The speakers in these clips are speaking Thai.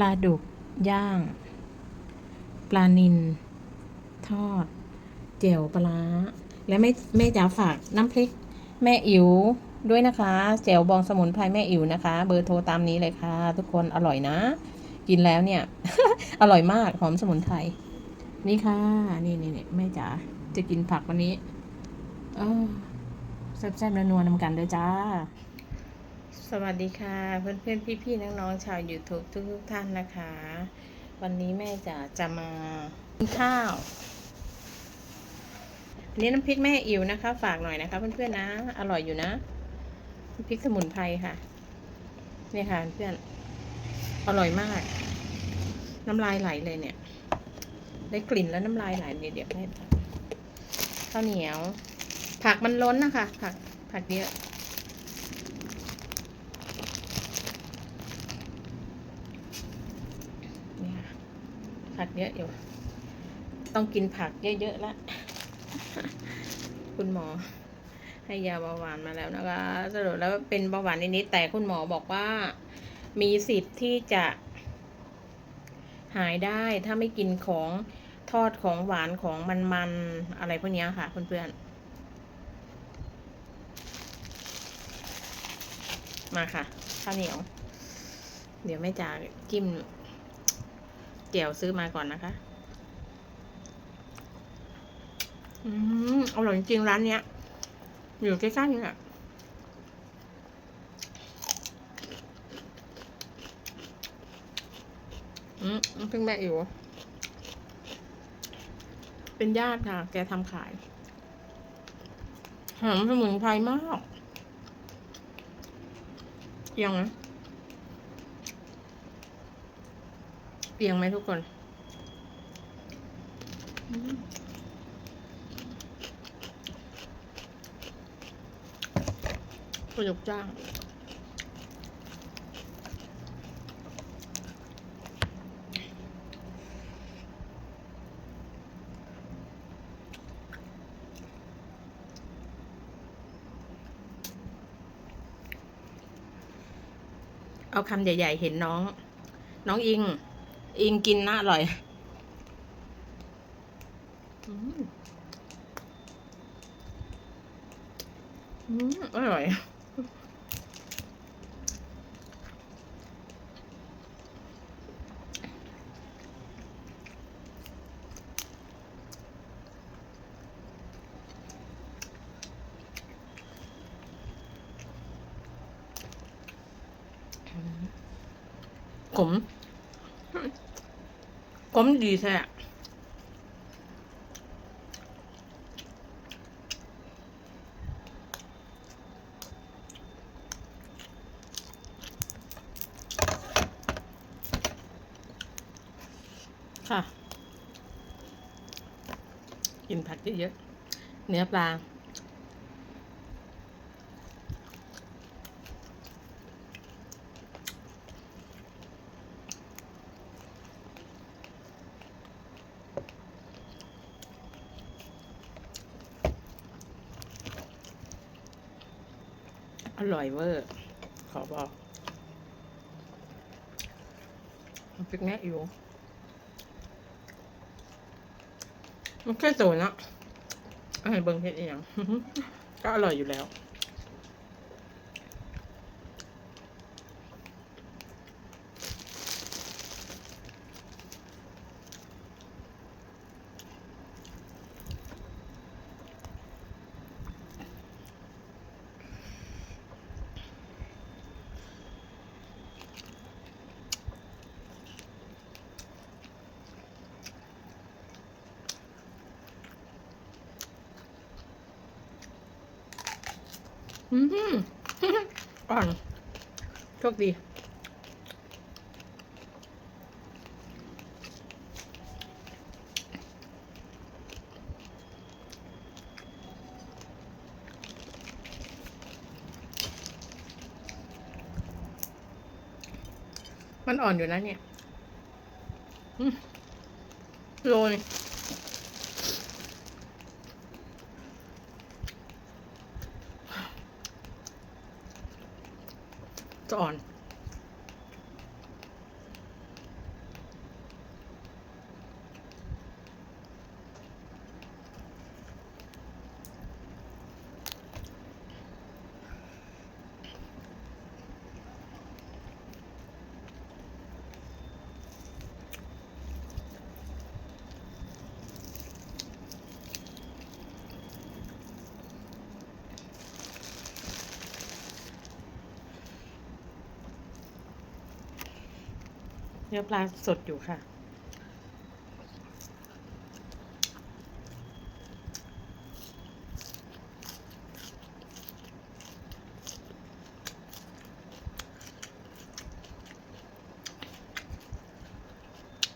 ปลาดุก ย่าง ปลานิลทอดเจียวปลาร้าและแม่แม่จ๋าฝากน้ำพริก แม่อิ๋วด้วยนะคะแจ่วบองสมุนไพรแม่อิ๋วนะคะ เบอร์โทรตามนี้เลยค่ะ ทุกคนอร่อยนะ กินแล้วเนี่ย อร่อยมากหอมสมุนไพรนี่ค่ะ นี่นี่นี่แม่จ๋าจะกินผักวันนี้ เออแซ่บๆนัวๆนำกันเลยจ้า สวัสดีค่ะ เพื่อนเพื่อนพี่พี่ๆน้องๆชาว YouTube ทุกทุกท่านนะคะ วันนี้แม่จ๋าจะมากินข้าวอันนี้น้ำพริกแม่อิ๋วนะคะ ฝากหน่อยนะคะ เพื่อนๆนนะ อร่อยอยู่นะน้ำพริกสมุนไพรค่ะนี่ค่ะเพื่อนอร่อยมาก น้ำลายไหลเลยเนี่ย ได้กลิ่นแล้วน้ำลายไหลเดี๋ยวเดี๋ยวให้ข้าวเหนียว ผักมันล้นนะคะ ผักผักเยอะ นี่ค่ะผัก เยอะอยู่ ต้องกินผักเยอะๆแล้วคุณหมอ ให้ยาเบาหวานมาแล้วนะคะสรุปแล้วเป็นเบาหวานนิดๆแต่คุณหมอบอกว่า มีสิทธิ์ที่จะ หายได้ถ้าไม่กินของทอดของหวานของมันๆอะไรพวกนี้ค่ะเพื่อนๆมาค่ะข้าวเหนียว เดี๋ยวแม่จ๋าจิ้ม เจียวซื้อมาก่อนนะคะ อืมอร่อยจริงร้านเนี้ย อยู่ใกล้ๆนี่แหละอืมเพิ่งแม่อยู่ เป็นญาติค่ะ แกทำขาย หอมสมุนไพรมากเอียงไห เอียงไหมทุกคนอืมประยุกจ้างเอาคำใหญ่ ๆ เห็นน้อง น้องอิง อิงกินน่าอร่อยอืมอืมอร่อย ขมข มดีแท้ค่ะ กินผักเยอะๆเนื้อปลา อร่อยเวอร์ ขอบอกน้ำพริกแม่อยู่ มันแค่ตัวนะไอ้เบิ้งเพชรเองก็อร่อยอยู่แล้ว อืมอ่อนโชคดี มันอ่อนอยู่นะเนี่ยโลน ง เนื้อปลาสดอยู่ค่ะ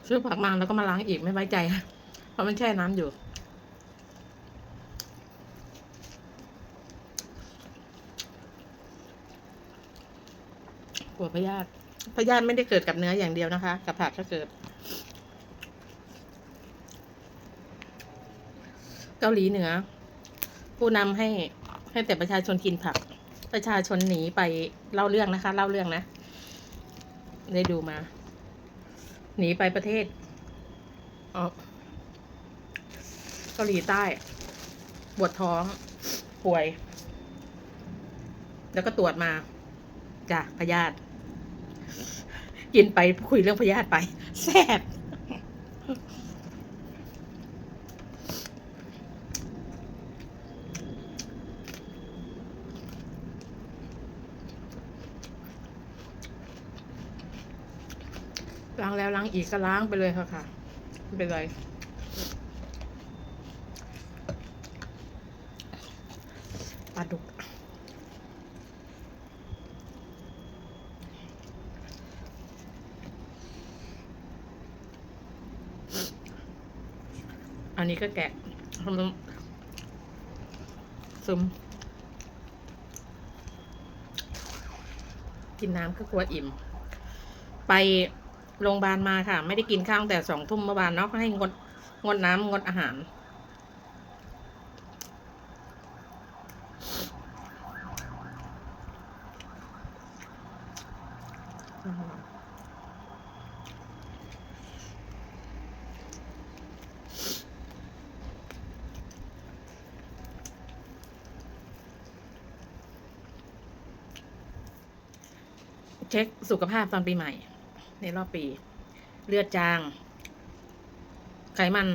ซื้อผักมาแล้วก็มาล้างอีกไม่ไว้ใจเพราะมันแช่น้ำอยู่กลัวพยาธิ พยาธิไม่ได้เกิดกับเนื้ออย่างเดียวนะคะ กับผักก็เกิด เกาหลีเหนือ ผู้นำให้ให้แต่ประชาชนกินผัก ประชาชนหนีไปเล่าเรื่องนะคะ เล่าเรื่องนะ ได้ดูมา หนีไปประเทศอ๋อเกาหลีใต้ปวดท้อง ป่วย แล้วก็ตรวจมา จ้ะพยาธิ กินไปคุยเรื่องพยาธิไปแซ่บล้างแล้วล้างอีกก็ล้างไปเลยค่ะค่ะไม่เป็นไรปลาดุก อันนี้ก็แกะทำซึมกินน้ำก็กลัวอิ่ม ไปโรงพยาบาลมาค่ะ ไม่ได้กินข้าวแต่สองทุ่มเมื่อวานเนาะก็ให้งดงดน้ำงดอาหาร ช็คสุขภาพตอนปีใหม่ ในรอบปี เลือดจาง ไขมัน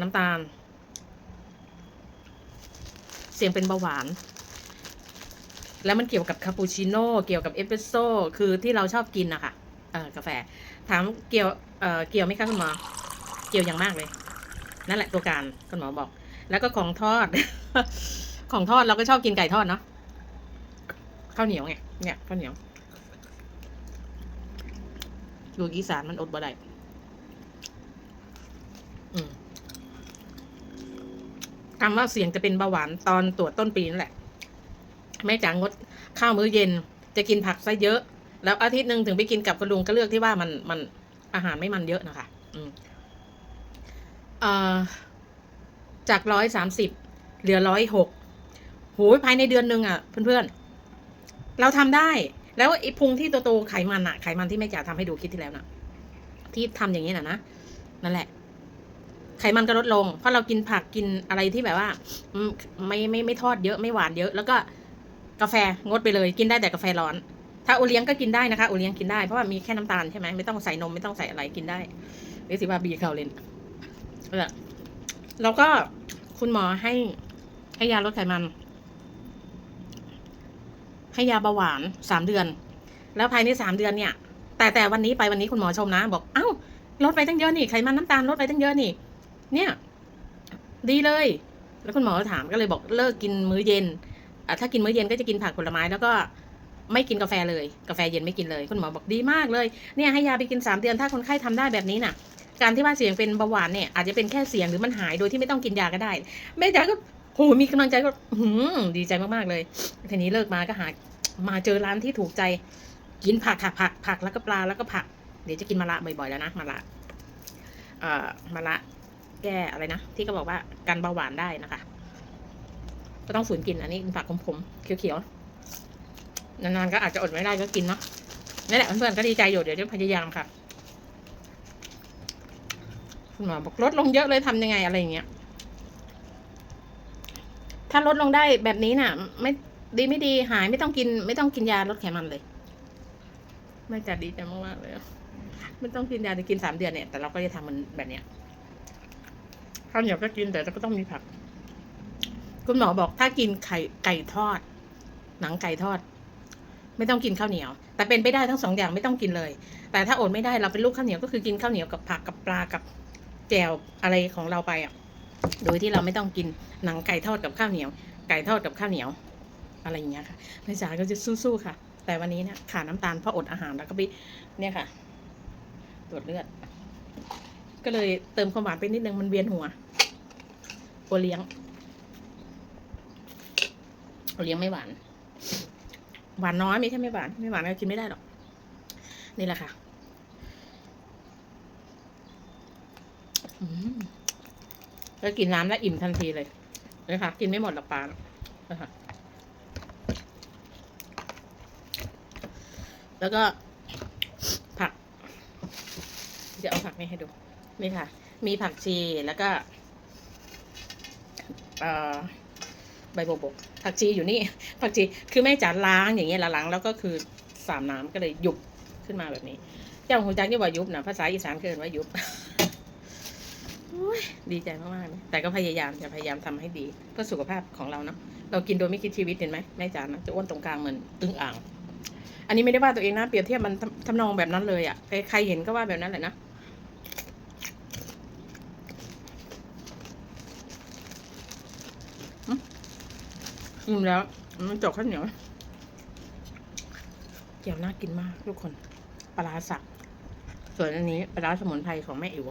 น้ำตาล เสี่ยงเป็นเบาหวาน แล้วมันเกี่ยวกับคาปูชิโน่เกี่ยวกับเอสเปรสโซ่คือที่เราชอบกินนะคะเออกาแฟ ถามเกี่ยวเอ่อเกี่ยวไหมคะคุณหมอ เกี่ยวอย่างมากเลย นั่นแหละตัวการคุณหมอบอก แล้วก็ของทอด ของทอดเราก็ชอบกินไก่ทอดเนาะ ข้าวเหนียวไงเนี่ยข้าวเหนียวดูอีสานมันอดบ่ได้อืมคำว่าเสี่ยงจะเป็นเบาหวานตอนตรวจต้นปีนั่นแหละ แม่จ๋างงดข้าวมื้อเย็น จะกินผักซะเยอะ แล้วอาทิตย์หนึ่งถึงไปกินกับกระลุงก็เลือกที่ว่ามันมันอาหารไม่มันเยอะนะคะ อืมอจากร้อยสามสิบเหลือร้อยหกโหยภายในเดือนหนึ่งอะ เพื่อนๆ เราทำได้ แล้วไอ้พุงที่โตๆไขมันอะไขมันที่แม่จ๋าทำให้ดูคลิดที่แล้วนะที่ทำอย่างนี้นะนะนั่นแหละ ไขมันก็ลดลง เพราะเรากินผักกินอะไรที่แบบว่าไม่ไม่ไม่ทอดเยอะไม่หวานเยอะ แล้วก็กาแฟงดไปเลย กินได้แต่กาแฟร้อน ถ้าโอเลี้ยงก็กินได้นะคะโอเลี้ยงกินได้เพราะว่ามีแค่น้ำตาลใช่ไหมไม่ต้องใส่นมไม่ต้องใส่อะไรกินได้เรียกสิว่าบีเขาเลนแล้วก็คุณหมอให้ให้ยาลดไขมัน ให้ยาเบาหวานสามเดือน แล้วภายในสามเดือนเนี่ย แต่แต่วันนี้ไปวันนี้คุณหมอชมนะ บอกเอ้าลดไปตั้งเยอะนี่ไขมันน้ำตาลลดไปตั้งเยอะนี่ เนี่ย ดีเลย แล้วคุณหมอถามก็เลยบอกเลิกกินมื้อเย็นถ้ากินมื้อเย็นก็จะกินผักผลไม้แล้วก็ไม่กินกาแฟเลย กาแฟเย็นไม่กินเลย คุณหมอบอกดีมากเลย เนี่ยให้ยาไปกินสามเดือนถ้าคนไข้ทำได้แบบนี้น่ะ การที่ว่าเสี่ยงเป็นเบาหวานเนี่ยอาจจะเป็นแค่เสี่ยงหรือมันหายโดยที่ไม่ต้องกินยาก็ได้ แม่จ๋าก็ โหมีกำลังใจก็หืมดีใจมากๆเลย ทีนี้เลิกมาก็หา มาเจอร้านที่ถูกใจ กินผักค่ะผักผักแล้วก็ปลาแล้วก็ผัก เดี๋ยวจะกินมะระบ่อยๆแล้วนะมะระเอ่อมะระแก้อะไรนะที่เขาบอกว่ากันเบาหวานได้นะคะ ก็ต้องฝืนกินอันนี้เป็นผักขมๆเขียวๆนานๆก็อาจจะอดไม่ได้ก็กินเนาะนี่แหละเพื่อนๆก็ดีใจอยู่เดี๋ยวจะพยายามค่ะคุณหมอบอกลดลงเยอะเลยทำยังไงอะไรอย่างเงี้ย ถ้าลดลงได้แบบนี้น่ะ ไม่ดีไม่ดีหายไม่ต้องกิน ไม่ต้องกินยาลดไขมันเลย ไม่จะดีใจมากๆเลยอะไม่ต้องกินยาจะกินสามเดือนเนี่ย แต่เราก็จะทำมันแบบเนี้ยข้าวเหนียวก็กินแต่ก็ต้องมีผัก คุณหมอบอกถ้ากินไข่ไก่ทอด หนังไก่ทอด ไม่ต้องกินข้าวเหนียว แต่เป็นไปได้ทั้งสองอย่างไม่ต้องกินเลย แต่ถ้าอดไม่ได้เราเป็นลูกข้าวเหนียวก็คือกินข้าวเหนียวกับผักกับปลากับแจวอะไรของเราไปอะ โดยที่เราไม่ต้องกินหนังไก่ทอดกับข้าวเหนียว ไก่ทอดกับข้าวเหนียว อะไรอย่างเงี้ยค่ะแม่จ๋าก็จะสู้ๆค่ะ แต่วันนี้เนี่ยขาดน้ำตาลเพราะอดอาหารแล้วก็ไปเนี่ยค่ะ ตรวจเลือด ก็เลยเติมความหวานไปนิดนึงมันเวียนหัวโอเลี้ยงโอเลี้ยงไม่หวาน หวานน้อยไม่ใช่ไม่หวาน ไม่หวานก็กินไม่ได้หรอก นี่แหละค่ะ อืม แล้วกินน้ำแล้วอิ่มทันทีเลยเลยค่ะกินไม่หมดหรอกปลานะคะแล้วก็ผักจะเอาผักนี่ให้ดู นี่ค่ะ มีผักชีแล้วก็ใบโบบกผักชีอยู่นี่ ผักชีคือแม่จ๋าล้างอย่างเงี้ยละล้างแล้วก็คือสามน้ำก็เลยยุบขึ้นมาแบบนี้ เจ้าหูจักยี่ว่ายุบนะภาษาอีสานเกินว่ายุบ ดีใจมากๆเลยแต่ก็พยายามจะพยายามทำให้ดี เพื่อสุขภาพของเราเนาะเรากินโดยไม่คิดชีวิตเห็นไหมแม่จ๋านะจะอ้วนตรงกลางเหมือนอึ่งอ่าง อันนี้ไม่ได้ว่าตัวเองนะเปรียบเทียบมันทำทำนองแบบนั้นเลยอะ่ะใครเห็นก็ว่าแบบนั้นแหละนะอืมแล้วมันจกข้าวเหนียวเกี๊ยวน่ากินมากทุกคนปลาสับส่วนอันนี้ปลาสมุนไพรของแม่อิ๋ว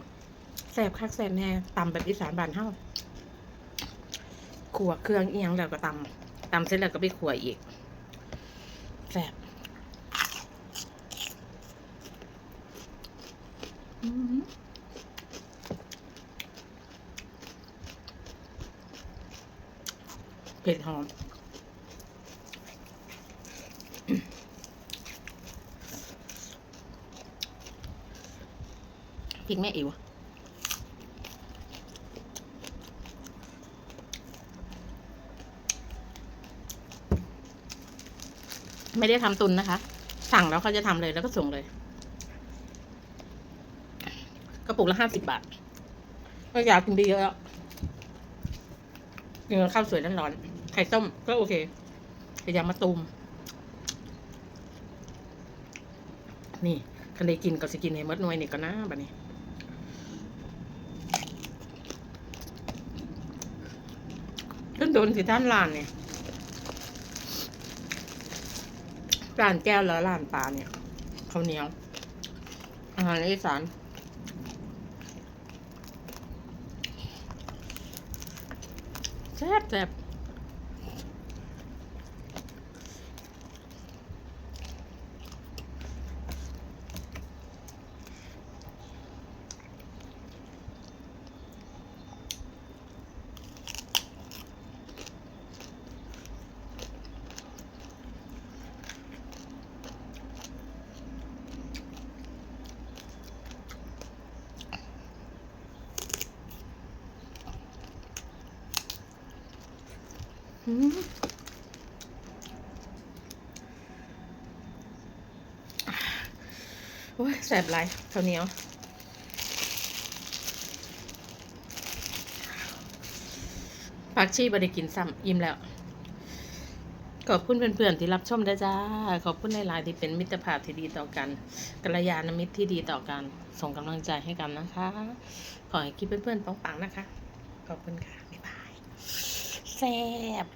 แซ่บคักแซ่บแน่ตำแบบอีสานบ้านเฮาขัวเครื่องเอียงแล้วก็ตำตำเสร็จแล้วก็ไปขัวอีกแซ่บเผ็ดหอมพริกแม่อิ๋ว ไม่ได้ทำตุนนะคะ สั่งแล้วเขาจะทำเลยแล้วก็ส่งเลยกระปุกละห้าสิบบาทก็อยากกินไปเยอะแล้วกินกับข้าวสวยร้อนๆไข่ต้มก็โอเคแต่อยามาตูม นี่คันได้กินก็สิกินให้หมดหน่วยนี่ก็นะบัดนี้ขึ้นโดนสิท่านลานเนี่ย ร้านแก้วแล้วร้านปลาเนี่ยข้าวเหนียว อาหารอีสานแซ่บแซ่บ โอ้ยแสบไรข้าวเนียวผักชีบริกินซ้ำอิ่มแล้ว ขอบคุณเพื่อนๆที่รับชมด้วยจ้า ขอบคุณในไลน์ที่เป็นมิตรภาพที่ดีต่อกันกัลยาณมิตรที่ดีต่อกัน ส่งกำลังใจให้กันนะคะ ขอให้คิดเพื่อนๆปังๆนะคะ ขอบคุณค่ะ บ๊ายบายแซ่บ